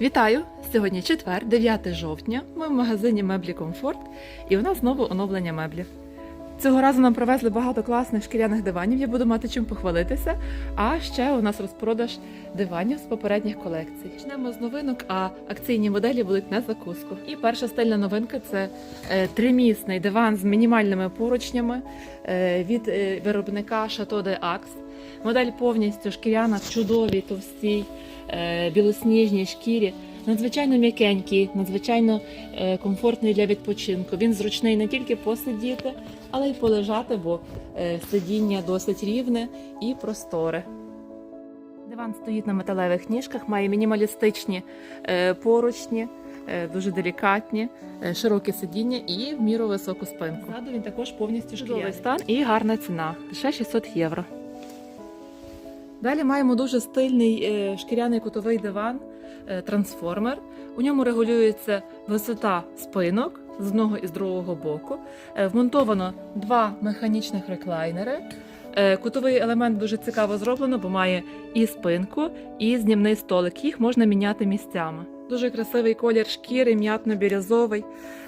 Вітаю! Сьогодні четвер, 9 жовтня. Ми в магазині меблі Комфорт, і у нас знову оновлення меблів. Цього разу нам привезли багато класних шкіряних диванів. Я буду мати чим похвалитися. А ще у нас розпродаж диванів з попередніх колекцій. Почнемо з новинок, а акційні моделі будуть на закуску. І перша стильна новинка це е, тримісний диван з мінімальними поручнями е, від е, виробника Chateau de Axe. Модель повністю шкіряна, в чудовій, товстій, е, білосніжній шкірі. Надзвичайно м'якенький, надзвичайно е, комфортний для відпочинку. Він зручний не тільки посидіти, але й полежати, бо е, сидіння досить рівне і просторе. Диван стоїть на металевих ніжках, має мінімалістичні поручні, дуже делікатні, широке сидіння і в міру високу спинку. Ззаду він також повністю шкіряний стан і гарна ціна лише 600 євро. Далі маємо дуже стильний е, шкіряний кутовий диван е, трансформер. У ньому регулюється висота спинок з одного і з другого боку. Е, Вмонтовано два механічних реклайнери. Кутовий елемент дуже цікаво зроблено, бо має і спинку, і знімний столик. Їх можна міняти місцями. Дуже красивий колір шкіри, м'ятно-бірюзовий,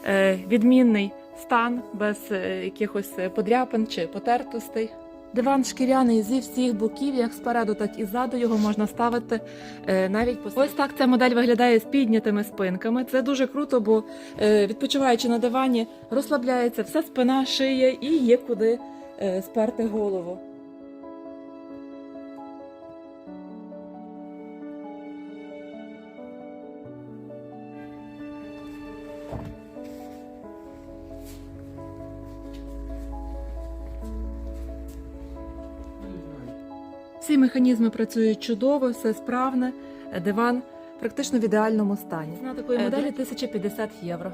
е, відмінний стан без якихось подряпин чи потертостей. Диван шкіряний зі всіх боків, як спереду, так і ззаду його можна ставити е, навіть по ось так. Ця модель виглядає з піднятими спинками. Це дуже круто, бо е, відпочиваючи на дивані, розслабляється вся спина, шия і є куди е, сперти голову. Всі механізми працюють чудово, все справне. Диван практично в ідеальному стані. Ціна такої Е, моделі 1050 євро.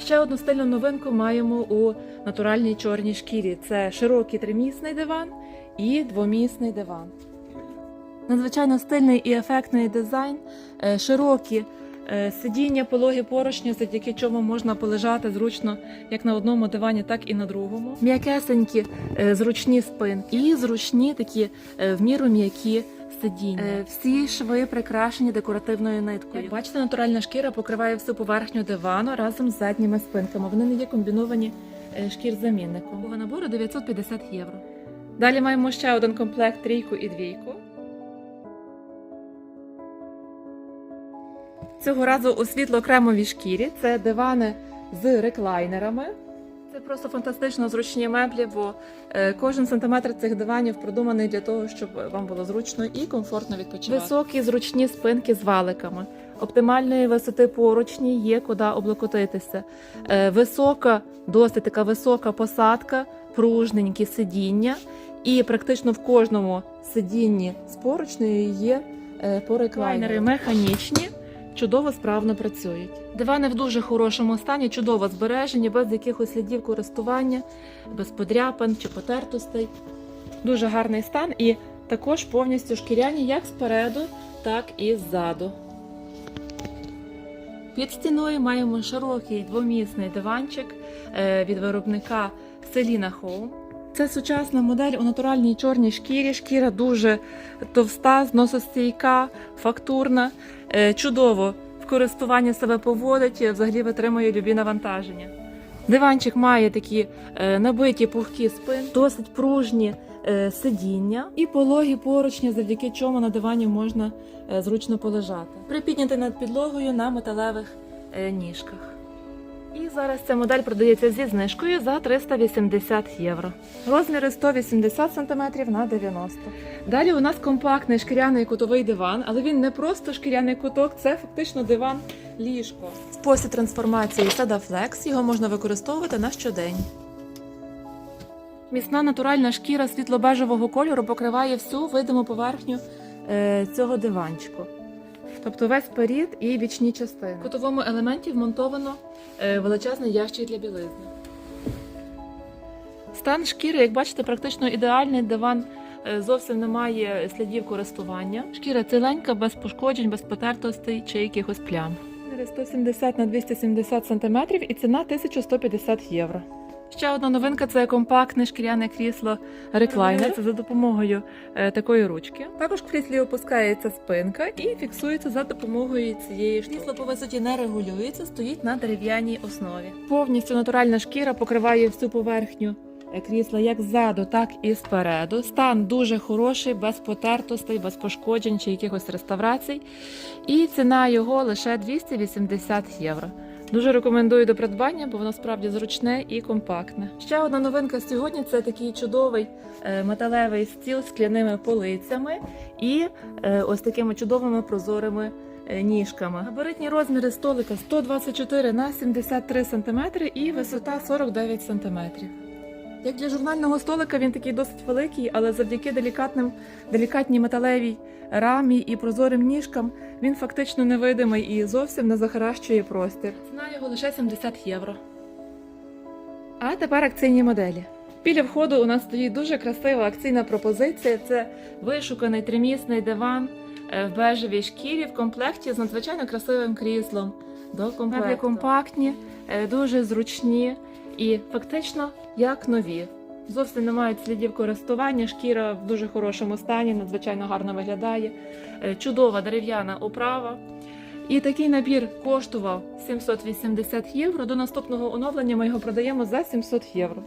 Ще одну стильну новинку маємо у натуральній чорній шкірі. Це широкий тримісний диван і двомісний диван. Надзвичайно стильний і ефектний дизайн, е, широкі сидіння, пологі поручні, завдяки чому можна полежати зручно як на одному дивані, так і на другому. М'якесенькі, е, зручні спинки і зручні такі е, в міру м'які сидіння. Е, Всі шви прикрашені декоративною ниткою. Як бачите, натуральна шкіра покриває всю поверхню дивану разом з задніми спинками. Вони не є комбіновані е, шкір замінником. Того набору 950 євро. Далі маємо ще один комплект трійку і двійку. Цього разу у світло-кремовій шкірі це дивани з реклайнерами. Це просто фантастично зручні меблі, бо е, кожен сантиметр цих диванів продуманий для того, щоб вам було зручно і комфортно відпочивати. Високі зручні спинки з валиками. Оптимальної висоти поручні є куди облокотитися. Е, Висока, досить така висока посадка, пружненькі сидіння, і практично в кожному сидінні з поручнею є е, пореклайнери механічні чудово справно працюють. Дивани в дуже хорошому стані, чудово збережені, без якихось слідів користування, без подряпин чи потертостей. Дуже гарний стан і також повністю шкіряні як спереду, так і ззаду. Під стіною маємо широкий двомісний диванчик е, від виробника Selina Home. Це сучасна модель у натуральній чорній шкірі. Шкіра дуже товста, зносостійка, фактурна, Е, чудово в користуванні себе поводить, е, взагалі витримує любі навантаження. Диванчик має такі е, набиті пухкі спин, досить пружні сидіння і пологі поручні, завдяки чому на дивані можна зручно полежати. Припідняти над підлогою на металевих ніжках. І зараз ця модель продається зі знижкою за 380 євро. Розміри 180 см на 90 Далі у нас компактний шкіряний кутовий диван, але він не просто шкіряний куток, це фактично диван ліжко. Спосіб трансформації Sedaflex, його можна використовувати на щодень. Міцна натуральна шкіра світло-бежевого кольору покриває всю видиму поверхню е, цього диванчику. Тобто весь перід і бічні частини. В кутовому елементі вмонтовано е, величезний ящик для білизни. Стан шкіри, як бачите, практично ідеальний. Диван е, зовсім немає слідів користування. Шкіра ціленька, без пошкоджень, без потертостей чи якихось плям. 170 на 270 см і ціна 1150 євро. Ще одна новинка це компактне шкіряне крісло реклайнер. Це за допомогою е, такої ручки. Також в кріслі опускається спинка і фіксується за допомогою цієї ж крісло по висоті не регулюється, стоїть на дерев'яній основі. Повністю натуральна шкіра покриває всю поверхню е, крісла як ззаду, так і спереду. Стан дуже хороший, без потертостей, без пошкоджень чи якихось реставрацій. І ціна його лише 280 євро. Дуже рекомендую до придбання, бо воно справді зручне і компактне. Ще одна новинка сьогодні це такий чудовий е, металевий стіл з скляними полицями і е, ось такими чудовими прозорими е, ніжками. Габаритні розміри столика 124 на 73 см і висота 49 см. Як для журнального столика він такий досить великий, але завдяки делікатним, делікатній металевій рамі і прозорим ніжкам він фактично невидимий і зовсім не захаращує простір. Ціна його лише 70 євро. А тепер акційні моделі. Біля входу у нас стоїть дуже красива акційна пропозиція. Це вишуканий тримісний диван е, в бежевій шкірі в комплекті з надзвичайно красивим кріслом. До комплекту. Меблі компактні, е, дуже зручні і фактично як нові. Зовсім не мають слідів користування, шкіра в дуже хорошому стані, надзвичайно гарно виглядає. Е, Чудова дерев'яна оправа. І такий набір коштував 780 євро. До наступного оновлення ми його продаємо за 700 євро.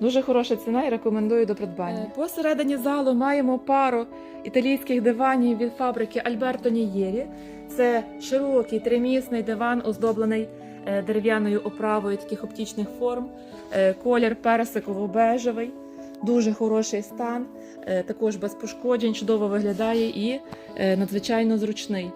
Дуже хороша ціна і рекомендую до придбання. Е, Посередині залу маємо пару італійських диванів від фабрики Альберто Нієрі. Це широкий тримісний диван, оздоблений дерев'яною оправою таких оптичних форм. Е, Колір персиково-бежевий, дуже хороший стан, е, також без пошкоджень, чудово виглядає і е, надзвичайно зручний.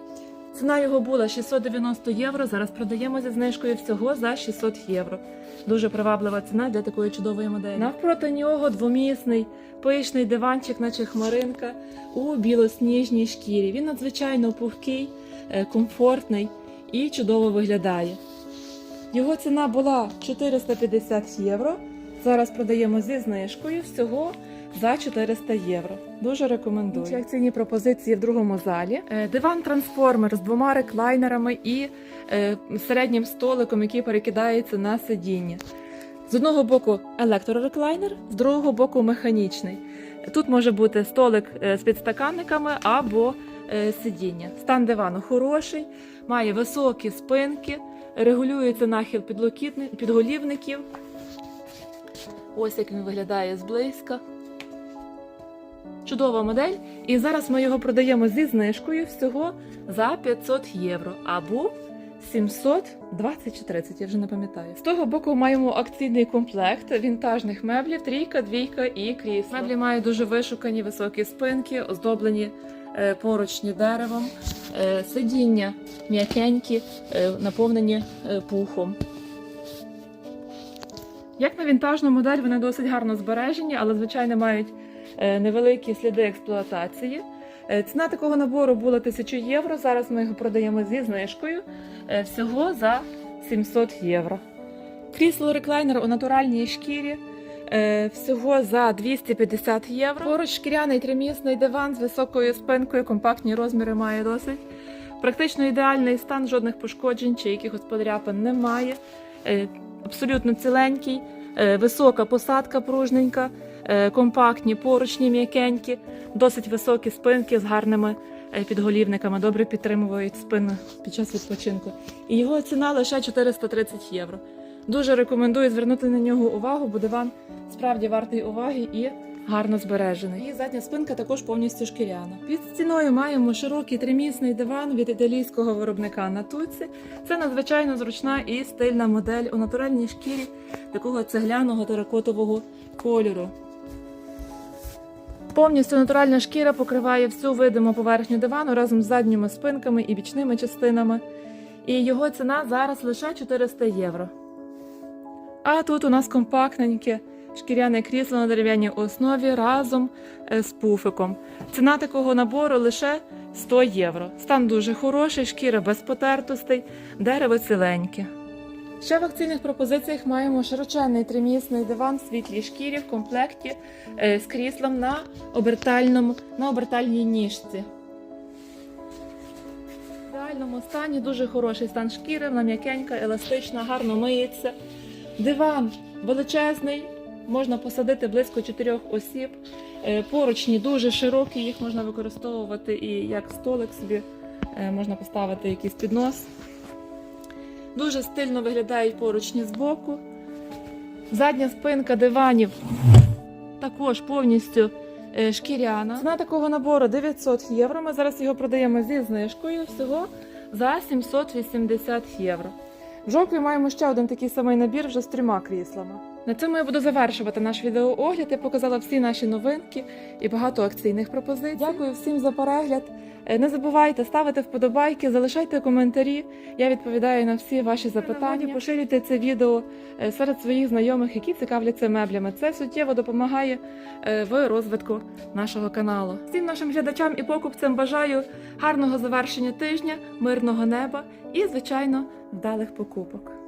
Ціна його була 690 євро. Зараз продаємо зі знижкою всього за 600 євро. Дуже приваблива ціна для такої чудової моделі. Навпроти нього двомісний пишний диванчик, наче хмаринка у білосніжній шкірі. Він надзвичайно пухкий, е, комфортний і чудово виглядає. Його ціна була 450 євро. Зараз продаємо зі знижкою всього за 400 євро. Дуже рекомендую. Інші акційні пропозиції в другому залі. Е, Диван трансформер з двома реклайнерами і е, середнім столиком, який перекидається на сидіння. З одного боку електрореклайнер, з другого боку механічний. Тут може бути столик е, з підстаканниками або сидіння. Стан дивану хороший, має високі спинки, регулюється нахил підголівників. Ось як він виглядає зблизька. Чудова модель. І зараз ми його продаємо зі знижкою всього за 500 євро або 720 чи 30, я вже не пам'ятаю. З того боку маємо акційний комплект вінтажних меблів, трійка, двійка і крісло. Меблі мають дуже вишукані високі спинки, оздоблені поручні деревом, е, сидіння м'якенькі, е, наповнені е, пухом. Як на вінтажну модель, вони досить гарно збережені, але, звичайно, мають е, невеликі сліди експлуатації. Е, Ціна такого набору була 1000 євро. Зараз ми його продаємо зі знижкою е, всього за 700 євро. Крісло реклайнер у натуральній шкірі е, всього за 250 євро. Поруч шкіряний тримісний диван з високою спинкою, компактні розміри має досить. Практично ідеальний стан, жодних пошкоджень чи якихось подряпин немає. Е, Абсолютно ціленький, е, висока посадка пружненька, е, компактні поручні м'якенькі, досить високі спинки з гарними е, підголівниками, добре підтримують спину під час відпочинку. І його ціна лише 430 євро. Дуже рекомендую звернути на нього увагу, бо диван справді вартий уваги і гарно збережений. І задня спинка також повністю шкіряна. Під стіною маємо широкий тримісний диван від італійського виробника Натуці. Це надзвичайно зручна і стильна модель у натуральній шкірі такого цегляного теракотового кольору. Повністю натуральна шкіра покриває всю видиму поверхню дивану разом з задніми спинками і бічними частинами. І його ціна зараз лише 400 євро. А тут у нас компактненьке шкіряне крісло на дерев'яній основі разом е, з пуфиком. Ціна такого набору лише 100 євро. Стан дуже хороший, шкіра без потертостей, дерево ціленьке. Ще в акційних пропозиціях маємо широченний тримісний диван в світлій шкірі в комплекті е, з кріслом на обертальному на обертальній ніжці. В реальному стані дуже хороший стан шкіри, вона м'якенька, еластична, гарно миється. Диван величезний, можна посадити близько чотирьох осіб. Е, Поручні дуже широкі, їх можна використовувати і як столик собі е, можна поставити якийсь піднос. Дуже стильно виглядають поручні збоку. Задня спинка диванів також повністю е, шкіряна. Ціна такого набору 900 євро. Ми зараз його продаємо зі знижкою всього за 780 євро. В жовтні маємо ще один такий самий набір вже з трьома кріслами. На цьому я буду завершувати наш відеоогляд. Я показала всі наші новинки і багато акційних пропозицій. Дякую всім за перегляд. Е, Не забувайте ставити вподобайки, залишайте коментарі. Я відповідаю на всі ваші запитання. Поширюйте це відео е, серед своїх знайомих, які цікавляться меблями. Це суттєво допомагає е, в розвитку нашого каналу. Всім нашим глядачам і покупцям бажаю гарного завершення тижня, мирного неба і, звичайно, вдалих покупок.